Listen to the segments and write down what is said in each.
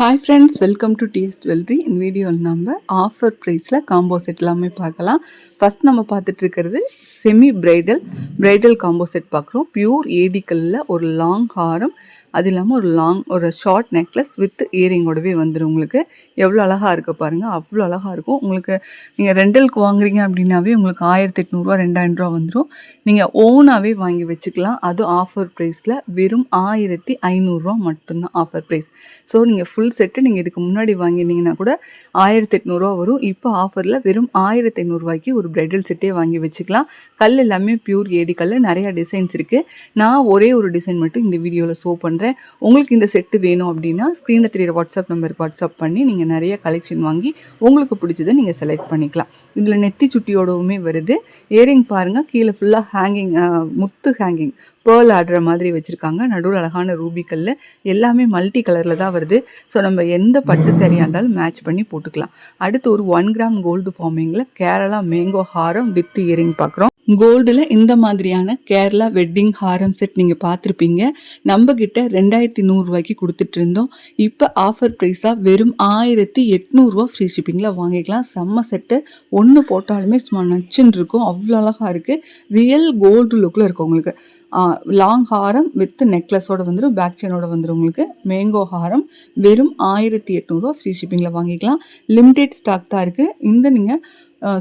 Hi friends welcome to DS jewellery இந்த வீடியோவில் நம்ம ஆஃபர் ப்ரைஸில் காம்போ செட் எல்லாமே பார்க்கலாம். ஃபஸ்ட் நம்ம பார்த்துட்டு இருக்கிறது semi bridal bridal combo set பார்க்குறோம் பியூர் ஏடிக்கல்லில் ஒரு லாங் ஹாரம். அது இல்லாமல் ஒரு லாங் ஒரு ஷார்ட் நெக்லஸ் வித் இயரிங்கோடவே வந்துடும் உங்களுக்கு. எவ்வளோ அழகாக இருக்குது பாருங்கள் அவ்வளோ அழகாக இருக்கும். உங்களுக்கு நீங்கள் ரெண்டலுக்கு வாங்குறீங்க அப்படின்னாவே உங்களுக்கு ஆயிரத்தி எட்நூறுரூவா ரெண்டாயிரம் ரூபா வந்துடும் நீங்கள் ஓனாகவே வாங்கி வச்சுக்கலாம். அதுவும் ஆஃபர் ப்ரைஸில் வெறும் ஆயிரத்தி ஐநூறுரூவா மட்டும்தான் ஆஃபர் ப்ரைஸ் ஸோ நீங்கள் ஃபுல் செட்டு நீங்கள் இதுக்கு முன்னாடி வாங்கினீங்கன்னா கூட ஆயிரத்தி எட்நூறுரூவா வரும். இப்போ ஆஃபரில் வெறும் ஆயிரத்தி ஐநூறுரூவாய்க்கு ஒரு ப்ரைடல் செட்டே வாங்கி வச்சுக்கலாம். கல் எல்லாமே பியூர் ஏடி கல் நிறையா டிசைன்ஸ் இருக்குது நான் ஒரே ஒரு டிசைன் மட்டும் இந்த வீடியோவில் ஷோ பண்ணுறேன் உங்களுக்கு இந்த செட்டு வேணும் அப்படின்னா ஸ்க்ரீனில் தெரியிற வாட்ஸ்அப் நம்பருக்கு வாட்ஸ்அப் பண்ணி நீங்கள் நிறைய கலெக்ஷன் வாங்கி உங்களுக்கு பிடிச்சதை நீங்கள் செலக்ட் பண்ணிக்கலாம். இதில் நெத்தி சுட்டியோடவுமே வருது. இயரிங் பாருங்கள் கீழே ஃபுல்லாக ஹேங்கிங் முத்து ஹேங்கிங் பேர்ல் ஆடுற மாதிரி வச்சுருக்காங்க. நடுவில் அழகான ரூபிக்கல்ல எல்லாமே மல்டி கலரில் தான் வருது. ஸோ நம்ம எந்த பட்டு சரியாக இருந்தாலும் மேட்ச் பண்ணி போட்டுக்கலாம். அடுத்து ஒரு one gram gold ஃபார்மிங்கில் Kerala mango haram with earring பார்க்குறோம் கோல்டில் இந்த மாதிரியான கேரளா வெட்டிங் ஹாரம் செட் நீங்கள் பார்த்துருப்பீங்க. நம்ம கிட்ட ரெண்டாயிரத்தி நூறுரூவாய்க்கு கொடுத்துட்டு இருந்தோம். இப்போ ஆஃபர் ப்ரைஸாக வெறும் ஆயிரத்தி எட்நூறுரூவா ஃப்ரீ ஷிப்பிங்கில் வாங்கிக்கலாம். செம்ம செட்டு ஒன்று போட்டாலுமே சும்மா நச்சுன்னு இருக்கும். அவ்வளோ அழகாக இருக்குது ரியல் கோல்டு லுக்கில் இருக்கும் உங்களுக்கு லாங் ஹாரம் வித் நெக்லஸோட வந்துடும் பேக் செயினோட வந்துடும் உங்களுக்கு. மேங்கோ ஹாரம் வெறும் ஆயிரத்தி எட்நூறுரூவா ஃப்ரீ ஷிப்பிங்கில் வாங்கிக்கலாம். லிமிடெட் ஸ்டாக் தான் இருக்குது இந்த நீங்கள்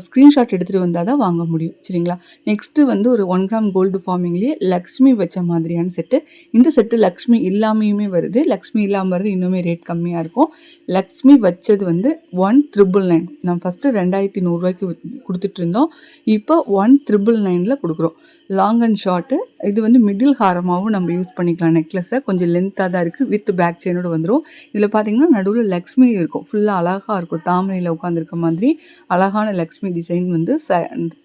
ஸ்க்ரீன்ஷாட் எடுத்துகிட்டு வந்தால் தான் வாங்க முடியும். சரிங்களா? நெக்ஸ்ட்டு வந்து ஒரு ஒன் கிராம் கோல்டு ஃபார்மிங்லேயே லக்ஷ்மி வச்ச மாதிரியான செட்டு இந்த செட்டு லக்ஷ்மி இல்லாமையுமே வருது. லக்ஷ்மி இல்லாமல் வருது இன்னுமே ரேட் கம்மியாக இருக்கும். லக்ஷ்மி வச்சது வந்து ஒன் த்ரிபிள் நைன் நான் ஃபஸ்ட்டு ரெண்டாயிரத்தி நூறுரூவாய்க்கு கொடுத்துட்ருந்தோம். இப்போ ஒன் த்ரிபிள் நைனில் கொடுக்குறோம். லாங் அண்ட் ஷார்ட்டு இது வந்து மிடில் ஹாரமாகவும் நம்ம யூஸ் பண்ணிக்கலாம். நெக்லஸை கொஞ்சம் லென்த்தாக தான் இருக்குது வித் பேக் செயினோடு வந்துடும் இதில் பார்த்தீங்கன்னா நடுவில் லக்ஷ்மி இருக்கும். ஃபுல்லாக அழகாக இருக்கும். தாமரையில் உட்காந்துருக்க மாதிரி அழகான லக்ஷ்மி டிசைன் வந்து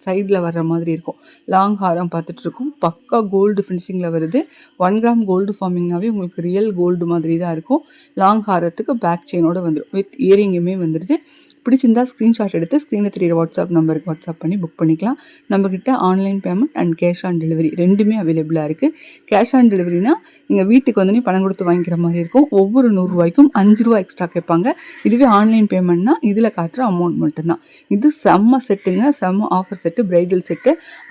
சைடில் வர்ற மாதிரி இருக்கும். லாங் ஹாரம் பார்த்துட்ருக்கும். பக்கா கோல்டு ஃபினிஷிங்கில் வருது. ஒன் கிராம் கோல்டு ஃபார்மிங்னாவே உங்களுக்கு ரியல் கோல்டு மாதிரி தான் இருக்கும். லாங் ஹாரத்துக்கு பேக் செயினோடு வந்துடும் வித் இயரிங்குமே வந்துடுது பிடிச்சிருந்தா ஸ்க்ரீன்ஷாட் எடுத்து ஸ்க்ரீனில் தெரியிற வாட்ஸ்அப் நம்பருக்கு வாட்ஸ்அப் பண்ணி புக் பண்ணிக்கலாம். நம்மக்கிட்ட online payment and cash on delivery ரெண்டுமே அவைலபிளாக இருக்குது கேஷ் ஆன் டெலிவரினா நீங்கள் வீட்டுக்கு வந்து பணம் கொடுத்து வாங்கிக்கிற மாதிரி இருக்கும். ஒவ்வொரு நூறுரூவாய்க்கும் அஞ்சு ரூபா எக்ஸ்ட்ரா கேட்பாங்க. இதுவே ஆன்லைன் பேமெண்ட்னா இதில் காட்டுற அமௌண்ட் மட்டும்தான். இது செம்ம செட்டுங்க செம்ம ஆஃபர் செட்டு பிரைடல் செட்டு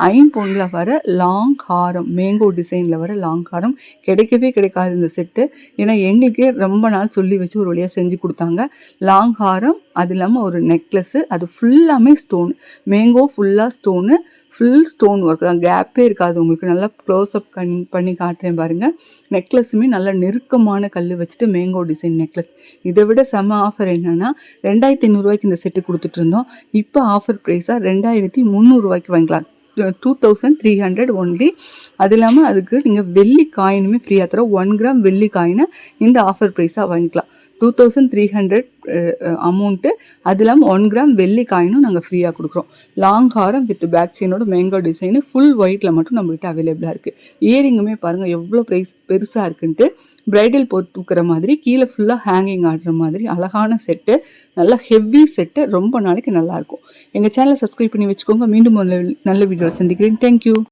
ஐம்பொன்னில் வர லாங் ஹாரம் மேங்கோ டிசைனில் வர லாங் ஹாரம் கிடைக்கவே கிடைக்காது இந்த செட்டு ஏன்னா எங்களுக்கே ரொம்ப நாள் சொல்லி வச்சு ஒரு வழியாக செஞ்சு கொடுத்தாங்க. லாங் ஹாரம் அது இல்லாமல் ஒரு நெக்லஸ்ஸு அது ஃபுல்லாமே ஸ்டோன் மேங்கோ ஃபுல்லாக ஸ்டோனு ஃபுல் ஸ்டோன் ஒர்க் தான் கேப்பே இருக்காது உங்களுக்கு. நல்லா க்ளோஸ்அப் பண்ணி பண்ணி காட்டுறேன் பாருங்கள் நெக்லஸுமே நல்லா நெருக்கமான கல் வச்சுட்டு மேங்கோ டிசைன் நெக்லஸ் இதை விட செம ஆஃபர் என்னென்னா ரெண்டாயிரத்தி ஐநூறுரூவாய்க்கு இந்த செட்டு கொடுத்துட்டு இருந்தோம். இப்போ ஆஃபர் ப்ரைஸாக ரெண்டாயிரத்தி முந்நூறுரூவாய்க்கு வாங்கிக்கலாம். Two thousand three hundred only அது இல்லாமல் அதுக்கு நீங்கள் வெள்ளி காயினுமே ஃப்ரீயாக தரோம் ஒன் கிராம் வெள்ளி காயினை இந்த ஆஃபர் ப்ரைஸாக வாங்கிக்கலாம். Two thousand three hundred amount அது இல்லாமல் ஒன் கிராம் வெள்ளி காயினும் நாங்கள் ஃப்ரீயாக கொடுக்குறோம். லாங் ஹாரம் வித் பேக் செயினோட மேங்கோ டிசைனு ஃபுல் ஒயிட்டில் மட்டும் நம்மகிட்ட அவைலபிளாக இருக்குது இயரிங்குமே பாருங்கள் எவ்வளோ ப்ரைஸ் பெருசாக இருக்குன்ட்டு ப்ரைடல் போட்டு தூக்குற மாதிரி கீழே ஃபுல்லாக ஹேங்கிங் ஆடுற மாதிரி அழகான செட்டு நல்லா ஹெவி செட்டு ரொம்ப நாளைக்கு நல்லாயிருக்கும் எங்கள் சேனலை சப்ஸ்கிரைப் பண்ணி வச்சுக்கோங்க. மீண்டும் நல்ல வீடியோவில் சந்திக்கிறேன். தேங்க்யூ